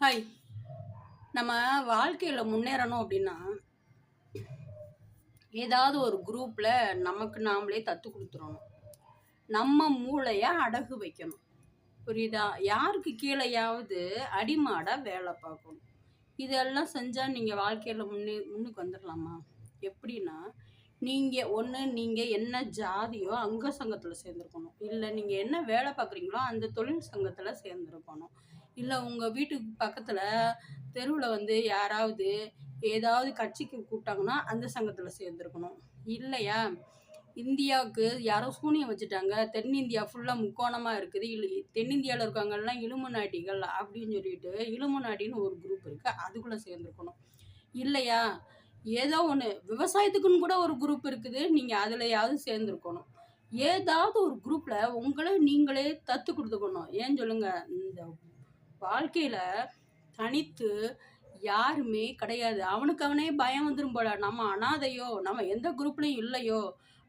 Hi. நம்ம வாழ்க்கையில் முன்னேறணும் அப்படின்னா ஏதாவது ஒரு குரூப்பில் நமக்கு நாமளே தத்து கொடுத்துடணும் நம்ம மூளையை அடகு வைக்கணும். புரியுதா? யாருக்கு கீழேயாவது அடிமாடாக வேலை பார்க்கணும். இதெல்லாம் செஞ்சால் நீங்கள் வாழ்க்கையில் முன்னே முன்னுக்கு வந்துடலாமா எப்படின்னா நீங்கள் ஒன்று நீங்கள் என்ன ஜாதியோ அங்க சங்கத்தில் சேர்ந்துருக்கணும். இல்லை நீங்கள் என்ன வேலை பார்க்குறீங்களோ அந்த தொழில் சங்கத்தில் சேர்ந்துருக்கணும். இல்லை உங்கள் வீட்டுக்கு பக்கத்தில் தெருவில் வந்து யாராவது ஏதாவது கட்சிக்கு கூப்பிட்டாங்கன்னா அந்த சங்கத்தில் சேர்ந்துருக்கணும். இல்லையா? இந்தியாவுக்கு யாரோ சூனியம் வச்சுட்டாங்க. தென்னிந்தியா ஃபுல்லாக முக்கோணமாக இருக்குது. இல்லை தென்னிந்தியாவில் இருக்கவங்கெல்லாம் இலும்பு நாட்டிகள் அப்படின்னு சொல்லிட்டு இலும்பு நாட்டின்னு ஒரு குரூப் இருக்குது அதுக்குள்ளே சேர்ந்துருக்கணும். இல்லையா? ஏதோ ஒன்று விவசாயத்துக்குன்னு கூட ஒரு குரூப் இருக்குது. நீங்கள் அதுலையாவது சேர்ந்துருக்கணும். ஏதாவது ஒரு குரூப்பில் உங்களை நீங்களே தத்து கொடுத்துக்கணும். ஏன் சொல்லுங்கள் இந்த வாழ்க்கையில் தனித்து யாருமே கிடையாது. அவனுக்கு அவனே பயம் வந்துடும் போல. நம்ம அனாதையோ நம்ம எந்த குரூப்லேயும் இல்லையோ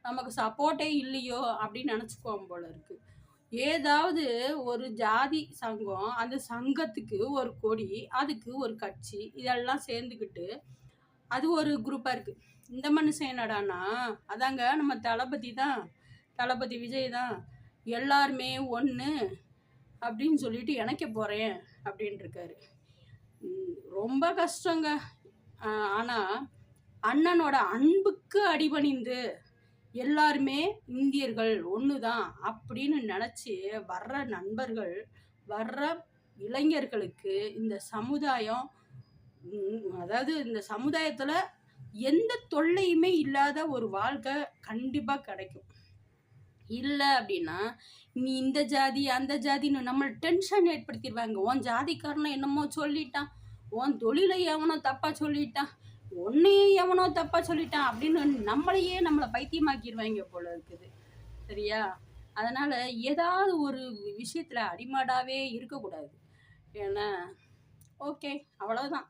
நமக்கு சப்போர்ட்டே இல்லையோ அப்படின்னு நினச்சிக்குவோம் போல இருக்குது ஏதாவது ஒரு ஜாதி சங்கம் அந்த சங்கத்துக்கு ஒரு கொடி அதுக்கு ஒரு கட்சி இதெல்லாம் சேர்ந்துக்கிட்டு அது ஒரு குரூப்பாக இருக்குது இந்த மனுஷன் என்னடானா அதாங்க நம்ம தளபதி தான். தளபதி விஜய் தான். எல்லாருமே ஒன்று அப்படின்னு சொல்லிட்டு இணைக்க போகிறேன் அப்படின்ட்டுருக்காரு ரொம்ப கஷ்டங்க. ஆனால் அண்ணனோட அன்புக்கு அடிபணிந்து எல்லாருமே இந்தியர்கள் ஒன்று தான் அப்படின்னு நினச்சி வர்ற நண்பர்கள் வர்ற இளைஞர்களுக்கு இந்த சமுதாயம் அதாவது இந்த சமுதாயத்தில் எந்த தொல்லையுமே இல்லாத ஒரு வாழ்க்கை கண்டிப்பாக கிடைக்கும். இல்லை அப்படின்னா நீ இந்த ஜாதி அந்த ஜாதின்னு நம்மளை டென்ஷன் ஏற்படுத்திடுவாங்க. உன் ஜாதிக்காரனை என்னமோ சொல்லிட்டான். உன் தொழிலை எவனோ தப்பாக சொல்லிட்டான். உன்னையே எவனோ தப்பாக சொல்லிட்டான் அப்படின்னு நம்மளையே நம்மளை பைத்தியமாக்கிடுவாங்க போல இருக்குது. சரியா? அதனால் ஏதாவது ஒரு விஷயத்தில் அடிமாடாவே இருக்கக்கூடாது. ஏன்னா ஓகே அவ்வளோதான்